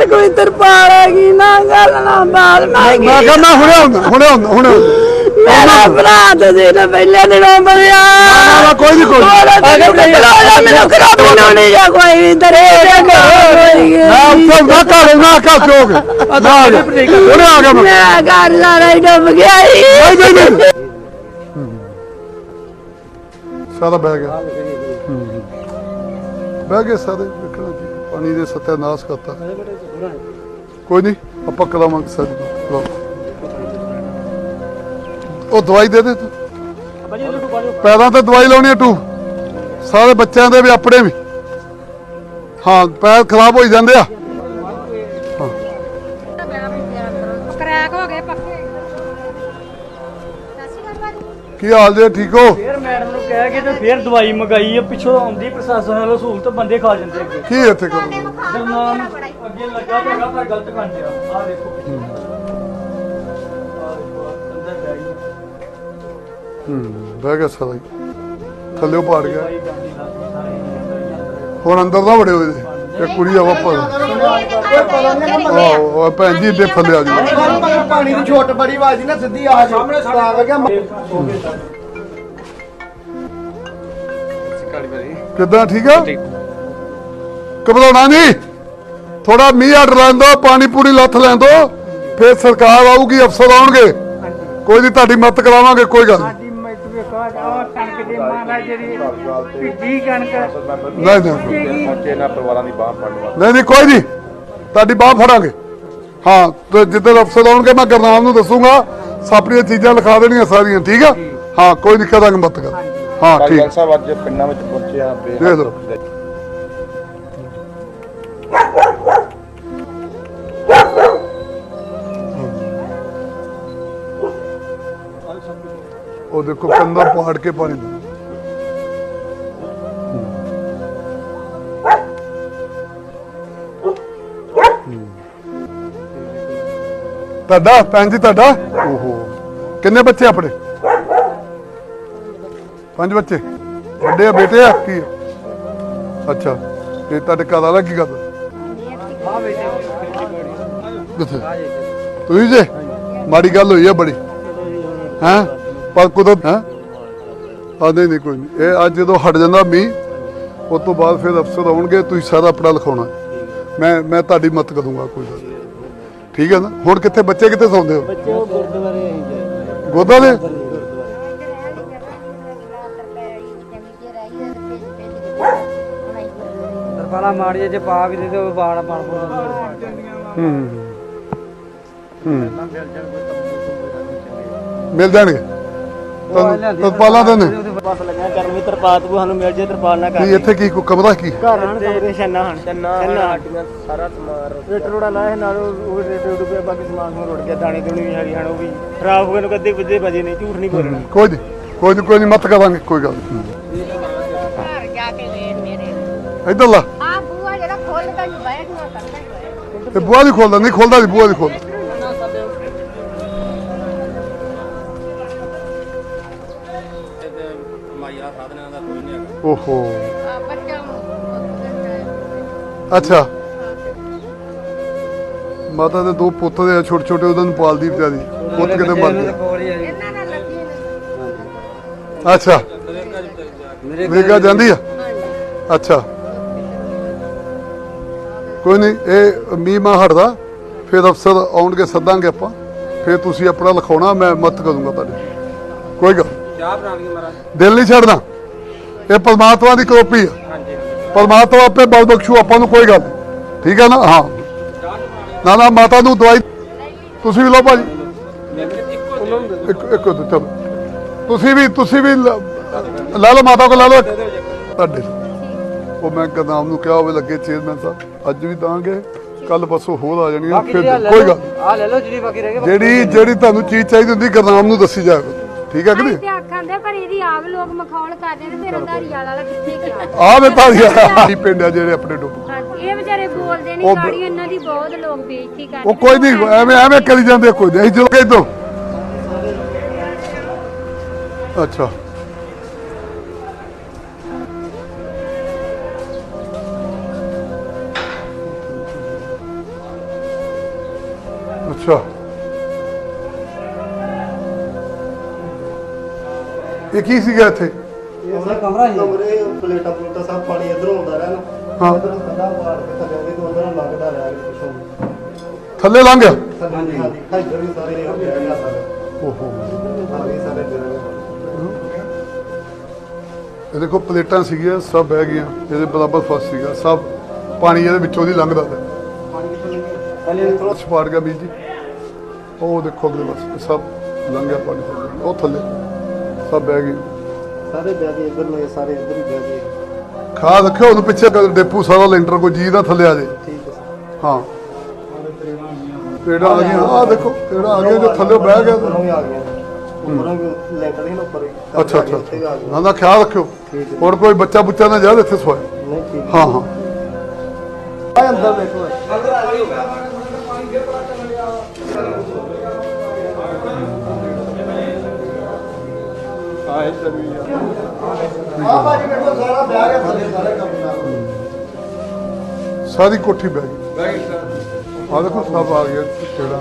ਘਰ ਕੋਈ ਤਰਪਾਲ ਹੈਗੀ ਨਾ ਗੱਲ ਨਾ ਨਾ ਮੈਂ ਕਿਹਾ ਮੈਂ ਹੁਣੇ ਆਉਂਦਾ ਹੁਣੇ ਆਉਂਦਾ ਹੁਣੇ ਆਉਂਦਾ। ਮੇਰਾ ਭਰਾ ਤੇ ਜੀ ਨੇ ਪਹਿਲੇ ਦਿਨੋਂ ਬਲਿਆ ਨਾ, ਨਾ, ਕੋਈ ਨੀ, ਕੋਈ ਨੀ। ਮੈਨੂੰ ਮੈਨੂੰ ਖਰਾਬ ਨਾ ਨਹੀਂ ਜਾ ਕੋਈ ਵੀ ਦਰੇ ਨਾ ਉੱਥੇ ਨਾ ਕਰ ਨਾ ਕਰ ਚੋਕ ਨਾ ਆ ਹੁਣੇ ਆ ਗਿਆ ਮੈਂ ਮੈਂ ਘਰ ਸਾਰਾ ਹੀ ਡੁੱਬ ਗਿਆ ਸੀ। ਨਹੀਂ ਨਹੀਂ ਨਹੀਂ। ਸਾਰਾ ਬਹਿ ਗਿਆ। ਬਹਿ ਸਾਰੇ ਵੇਖਣਾ ਜੀ ਪਾਣੀ ਦੇ ਸਤਿਆਨਾਸ਼ ਕਰਤਾ। ਕੋਈ ਨਹੀਂ ਆਪਾਂ ਕਰਾਵਾਂਗੇ ਸਾਰੀ ਲਓ। ਉਹ ਦਵਾਈ ਦੇ ਦੇ ਤੂੰ। ਪੈਰਾਂ ਤੇ ਦਵਾਈ ਲਾਉਣੀ ਹੈ ਤੂੰ। ਸਾਰੇ ਬੱਚਿਆਂ ਦੇ ਵੀ ਆਪਣੇ ਵੀ। ਹਾਂ ਪੈਰ ਖਰਾਬ ਹੋਈ ਜਾਂਦੇ ਆ। ਕਰੈਕ ਹੋ ਗਏ ਪੱਕੇ। ਕੀ ਹਾਲ ਜੇ ਠੀਕ ਹੋ? ਫਿਰ ਮੈਡਮ ਨੂੰ ਕਹਿ ਕੇ ਤੇ ਫਿਰ ਦਵਾਈ ਮੰਗਾਈ ਆ ਪਿੱਛੋਂ ਆਉਂਦੀ ਪ੍ਰਸ਼ਾਸਨ ਵੱਲੋਂ ਸਹੂਲਤ ਬੰਦੇ ਖਾ ਜਾਂਦੇ ਅੱਗੇ। ਕੀ ਇੱਥੇ ਕਰੋ ਦਰਨਾਮ ਅੱਗੇ ਲੱਗਾ ਪਰ ਗਲਤ ਆ ਦੇਖੋ। ਦੇਖੋ, ਆਹ ਅੰਦਰ ਹੂੰ ਬਹਿ ਗਿਆ ਸਾਰਾ ਹੀ ਥੱਲੇ ਪਾੜ ਗਿਆ। ਸਾਰੇ ਅੰਦਰ ਹੀ ਅੰਦਰ ਹੁਣ ਅੰਦਰ ਨਾ ਵੜੇ ਹੋਏ ਇਹ ਕੁੜੀ ਆ ਵਾਪਸ। ਆਹੋ ਉਹ ਭੈਣ ਜੀ ਦੇ ਥੱਲੇ ਆ ਜੀ ਪਾਣੀ ਦੀ ਛੋਟ ਬੜੀ ਵਾਜੀ ਨਾ ਸਿੱਧੀ ਆ ਸਾਹਮਣੇ ਤਾਂ ਕਰਕੇ ਕਿੱਦਾਂ ਠੀਕ ਆ? ਘਬਰਾਉਣਾ ਨਹੀਂ? ਥੋੜਾ ਮੀਂਹ ਹਟ ਲੈਣ ਦੋ ਪਾਣੀ ਪੂਰੀ ਲੱਥ ਲੈਣ ਦੋ ਫਿਰ ਸਰਕਾਰ ਆਊਗੀ ਅਫਸਰ ਆਉਣਗੇ। ਕੋਈ ਨਹੀਂ ਤੁਹਾਡੀ ਮਦਦ ਕਰਾਵਾਂਗੇ ਕੋਈ ਗੱਲ ਨਹੀਂ। ਕਣਕ ਦੇ ਮਹਾਰਾਜ ਜਿਹੜੀ ਭਿੱਜੀ ਕਣਕ। ਨਹੀਂ ਨਹੀਂ। ਨਹੀਂ ਨਹੀਂ ਕੋਈ ਨਹੀਂ। ਤੁਹਾਡੀ ਬਾਹ ਫੜਾਂਗੇ। ਹਾਂ ਤੇ ਜਿੱਦਾਂ ਅਫਸਰ ਆਉਣਗੇ ਮੈਂ ਗਰਨਾਮ ਨੂੰ ਦੱਸੂਗਾ। ਸਾਪੜੀਆਂ ਚੀਜ਼ਾਂ ਲਿਖਾ ਦੇਣੀਆਂ ਸਾਰੀਆਂ ਠੀਕ ਆ? ਹਾਂ ਕੋਈ ਨਹੀਂ ਕਰਾਂਗੇ ਮਦਦ। ਕਰ ਹਾਂ ਠੀਕ। ਸਾਹਿਬ ਅੱਜ ਪਿੰਡਾਂ ਵਿੱਚ ਪਹੁੰਚਿਆ ਦੇਖ ਉਹ ਦੇਖੋ ਕੰਦਾ ਪਾੜ ਕੇ ਪਾਣੀ ਦਾ ਤੁਹਾਡਾ, ਭੈਣ ਜੀ ਤੁਹਾਡਾ? ਓਹੋ। ਕਿੰਨੇ ਬੱਚੇ ਆਪਣੇ? ਪੰਜ ਬੱਚੇ। ਵੱਡੇ ਆ, ਬੇਟੇ ਆ, ਕੀ ਆ? ਅੱਛਾ, ਤੇ ਤੁਹਾਡੇ ਘਰ ਵਾਲਾ ਕੀ ਕਰਦਾ? ਕਿੱਥੇ? ਤੁਸੀਂ ਜੇ? ਮਾੜੀ ਗੱਲ ਹੋਈ ਆ ਬੜੀ। ਹੈਂ? ਪਰ ਕੁਦਰਤ ਹੈਂ? ਆ ਨਹੀਂ ਨਹੀਂ ਕੋਈ ਨਹੀਂ। ਇਹ ਅੱਜ ਜਦੋਂ ਹਟ ਜਾਂਦਾ ਮੀਂਹ ਉਸ ਤੋਂ ਬਾਅਦ ਫਿਰ ਅਫਸਰ ਆਉਣਗੇ ਤੁਸੀਂ ਸਾਰਾ ਆਪਣਾ ਲਿਖਾਉਣਾ। ਮੈਂ ਮੈਂ ਤੁਹਾਡੀ ਮਦਦ ਕਰੂੰਗਾ ਕੋਈ ਗੱਲ ਨਹੀਂ। ਠੀਕ ਹੈ ਨਾ? ਹੁਣ ਕਿੱਥੇ ਬੱਚੇ ਕਿੱਥੇ ਸੌਂਦੇ ਹੋ? ਬੱਚੇ ਉਹ ਗੁਰਦੁਆਰੇ ਗੋਦਾ ਦੇ ਦਰਬਾਰਾ ਮਾੜੀਏ ਜੇ ਪਾ ਵੀ ਦੇ ਤੇ ਉਹ ਬਾੜ ਬਣ ਹੂੰ ਹੂੰ। ਮਿਲ ਜਾਣਗੇ। ਤਾਂ ਤਪਾਲਾਂ ਦੇ ਨੇ ਬਸ ਲੱਗਿਆ ਗਰਮੀ ਤਰਪਾਤ ਕੋ ਸਾਨੂੰ ਮਿਲ ਜੇ ਤਰਪਾਲ ਨਾ ਕੀ ਇੱਥੇ ਕੀ ਕੋਈ ਕਮਰਾ ਕੀ? ਘਰ ਹਨ ਕਮਰੇ। ਛੰਨਾ ਹਨ ਛੰਨਾ ਸਾਡੀਆਂ ਸਾਰਾ ਸਮਾਨ ਰੇਟ ਰੋੜਾ ਲਾਇਆ ਨਾਲ ਉਹ ਰੇਟ ਰੋੜ ਪਿਆ ਬਾਕੀ ਸਮਾਨ ਸਮੂਨ ਰੁੜ ਗਿਆ ਦਾਣੇ ਦੂਣੀ ਵੀ ਹੈਗੀ ਹਨ ਉਹ ਵੀ ਖਰਾਬ ਹੋ ਗਏ ਨੂੰ ਕਦੇ ਵੱਜੇ ਵਜੇ ਨਹੀਂ ਝੂਠ ਨਹੀਂ ਬੋਲਣਾ। ਕੋਈ ਨਹੀਂ ਕੋਈ ਨਹੀਂ ਕੋਈ ਨਹੀਂ ਮਤ ਕਰਾਂਗੇ ਕੋਈ ਗੱਲ ਨਹੀਂ ਘਰ ਜਾ ਕੇ ਵੇਖ ਮੇਰੇ। ਇੱਧਰ ਲਾ। ਆ ਬੂਆ ਜਿਹੜਾ ਖੋਲਦਾ ਨਹੀਂ ਬੈਠਣਾ ਕਰਦਾ ਇਹ ਬੂਆ ਨਹੀਂ ਖੋਲਦਾ ਨਹੀਂ ਖੋਲਦਾ ਬੂਆ ਨਹੀਂ ਖੋਲਦਾ। ਓਹੋ। ਅੱਛਾ। ਮਾਤਾ ਦੇ ਦੋ ਪੁੱਤ ਦੇ ਛੋਟੇ ਛੋਟੇ ਉਹਨਾਂ ਨੂੰ ਪਾਲਦੀ ਵਿਚਾਰੀ ਪੁੱਤ ਕਿਤੇ ਮਰ ਗਿਆ। ਇਹਨਾਂ ਨਾਲ ਲੱਗੀ ਨੇ ਅੱਛਾ। ਵੇਗਾ ਜਾਂਦੀ ਆ? ਅੱਛਾ। ਕੋਈ ਨਹੀਂ ਇਹ ਮੀਂਹ ਮਾ ਹਟਦਾ ਫਿਰ ਅਫਸਰ ਆਉਣਗੇ ਸੱਦਾਂਗੇ ਆਪਾਂ। ਫਿਰ ਤੁਸੀਂ ਆਪਣਾ ਲਿਖਾਉਣਾ ਮੈਂ ਮਦਦ ਕਰੂੰਗਾ ਤੁਹਾਡੀ। ਕੋਈ ਗੱਲ ਚਾਹ ਬਣਾ ਲਈ ਮਹਾਰਾਜ। ਦਿਲ ਨਹੀਂ ਛੱਡਣਾ। ਇਹ ਪਰਮਾਤਮਾ ਦੀ ਕਰੋਪੀ ਹਾਂਜੀ ਪਰਮਾਤਮਾ ਆਪੇ ਬਲ ਬਖਸ਼ੂ ਆਪਾਂ ਨੂੰ ਕੋਈ ਗੱਲ ਨਹੀਂ। ਠੀਕ ਹੈ ਨਾ? ਹਾਂ। ਨਾ ਨਾ ਮਾਤਾ ਨੂੰ ਦਵਾਈ ਤੁਸੀਂ ਵੀ ਲਓ ਭਾਜੀ। ਇੱਕ ਇੱਕ ਦੋ ਚਲੋ। ਤੁਸੀਂ ਵੀ ਤੁਸੀਂ ਵੀ ਲ- ਲੈ ਲਓ ਮਾਤਾ ਕੋ ਲੈ ਲਓ ਤੁਹਾਡੇ ਉਹ ਮੈਂ ਕਦਾਮ ਨੂੰ ਕਿਹਾ ਹੋਵੇ ਲੱਗੇ ਚੇਅਰਮੈਨ ਸਾਹਿਬ ਅੱਜ ਵੀ ਦਾਂਗੇ ਕੱਲ ਪਰਸੋਂ ਹੋਰ ਆ ਜਾਣੀਆਂ ਫਿਰ ਕੋਈ ਗੱਲ ਆ ਲੈ ਲਓ ਜਿਹੜੀ ਬਾਕੀ ਰਹਿ ਗਈ ਜਿਹੜੀ ਜਿਹੜੀ ਤੁਹਾਨੂੰ ਚੀਜ਼ ਚਾਹੀਦੀ ਹੁੰਦੀ ਗਰਨਾਮ ਨੂੰ ਦੱਸੀ ਜਾਵੇ ਠੀਕ ਹੈ ਕਿ ਨਹੀਂ? ਤੇ ਆਖਾਂ ਦੇ ਪਰ ਇਹਦੀ ਆਪ ਲੋਕ ਮਖੌਲ ਕਰਦੇ ਨੇ ਤੇਰਾ ਧਾਰੀ ਵਾਲਾ ਕਿੱਥੇ ਗਿਆ? ਆ ਵੇ ਤਾਂ ਹੀ ਪਿੰਡ ਆ ਜਿਹੜੇ ਆਪਣੇ ਡੁੱਬ ਹਾਂਜੀ ਇਹ ਵਿਚਾਰੇ ਬੋਲਦੇ ਨਹੀਂ ਉਹ- ਗਾੜੀ ਇਹਨਾਂ ਦੀ ਬਹੁਤ ਲੋਕ ਬੇਇੱਜ਼ਤੀ ਕਰਦੇ ਉਹ ਕੋਈ ਨਹੀਂ ਐਵੇਂ ਐਵੇਂ ਕਰੀ ਜਾਂਦੇ ਕੋਈ ਨਹੀਂ ਚਲੋ ਕਿਦੋਂ ਅੱਛਾ। ਅੱਛਾ। ਇਹ ਕੀ ਸੀਗਾ ਇੱਥੇ? ਉਹਦਾ ਕਮਰਾ ਹੀ ਕਮਰੇ ਪਲੇਟਾਂ ਪਲੇਟਾਂ ਸਭ ਪਾਣੀ ਇਧਰੋਂ ਆਉਂਦਾ ਰਿਹਾ ਨਾ ਹਾਂ। ਇਧਰੋਂ ਕੰਧਾ ਪਾੜ ਕੇ ਥੱਲੇ ਉਹਦੇ ਤੋਂ ਅੰਦਰੋਂ ਲੱਗਦਾ ਰਿਹਾ ਕਿ ਪਿੱਛੋਂ। ਥੱਲੇ ਲੰਘ ਗਿਆ? ਹਾਂਜੀ ਹਾਂਜੀ। ਇੱਧਰ ਵੀ ਸਾਰੇ ਹੋ ਗਿਆ ਗਿਆ ਸਾਰੇ। ਓਹੋ। ਸਾਰੇ ਸਾਰੇ ਜਿਹੜੇ ਇਹ ਦੇਖੋ ਪਲੇਟਾਂ ਸੀਗੀਆਂ ਸਭ ਬਹਿ ਗਈਆਂ। ਇਹਦੇ ਬਰਾਬਰ ਫਸ ਸੀਗਾ। ਸਭ ਪਾਣੀ ਇਹਦੇ ਵਿੱਚੋਂ ਦੀ ਲੰਘਦਾ ਪਿਆ। ਥੱਲੇ ਥੋੜਾ ਛਪਾੜ ਗਿਆ ਵੀਰ ਜੀ। ਉਹ ਦੇਖੋ ਅਗਲੇ ਪਾਸੇ ਸਭ ਲੰਘਿਆ ਪਾਣੀ। ਉਹ ਥੱਲੇ। ਸਭ ਬਹਿ ਗਏ। ਸਾਰੇ ਬਹਿ ਗਏ ਇਧਰ ਨੇ ਸਾਰੇ ਇਧਰ ਹੀ ਬਹਿ ਗਏ। ਖਾ ਰੱਖਿਓ ਉਹਨੂੰ ਪਿੱਛੇ ਕਰ ਡੇਪੂ ਸਾਰਾ ਲੈਂਟਰ ਕੋਈ ਜੀ ਨਾ ਥੱਲੇ ਆ ਜਾਏ ਠੀਕ ਹੈ ਸਰ। ਹਾਂ। ਪੇੜਾ ਆ ਗਿਆ ਆ ਦੇਖੋ ਪੇੜਾ ਆ ਗਿਆ ਜੋ ਥੱਲੇ ਬਹਿ ਗਿਆ ਉੱਪਰੋਂ ਵੀ ਆ ਗਿਆ ਉੱਪਰੋਂ ਵੀ ਲੈਂਟਰ ਹੀ ਨਾ ਉੱਪਰ ਹੀ। ਅੱਛਾ ਅੱਛਾ ਉੱਤੇ ਵੀ ਆ ਅੱਛਾ। ਗਿਆ ਨਾ ਨਾ ਖਿਆਲ ਰੱਖਿਓ। ਹੋਰ ਕੋਈ ਬੱਚਾ ਬੁੱਚਾ ਨਾ ਜਾਵੇ ਇੱਥੇ ਸੋਏ ਨਹੀਂ ਠੀਕ ਹਾਂ। ਹਾਂ ਆ ਅੰਦਰ ਦੇਖੋ। ਆ ਭਾਜੀ ਬੈਠੋ ਸਾਰਾ ਬਹਿ ਗਿਆ ਥੱਲੇ ਸਾਰੇ। ਕੰਮ ਕਰ ਸਾਰੀ ਕੋਠੀ ਬਹਿ ਗਈ ਆ ਦੇਖੋ ਸਭ ਆ ਗਿਆ ਪੇੜਾ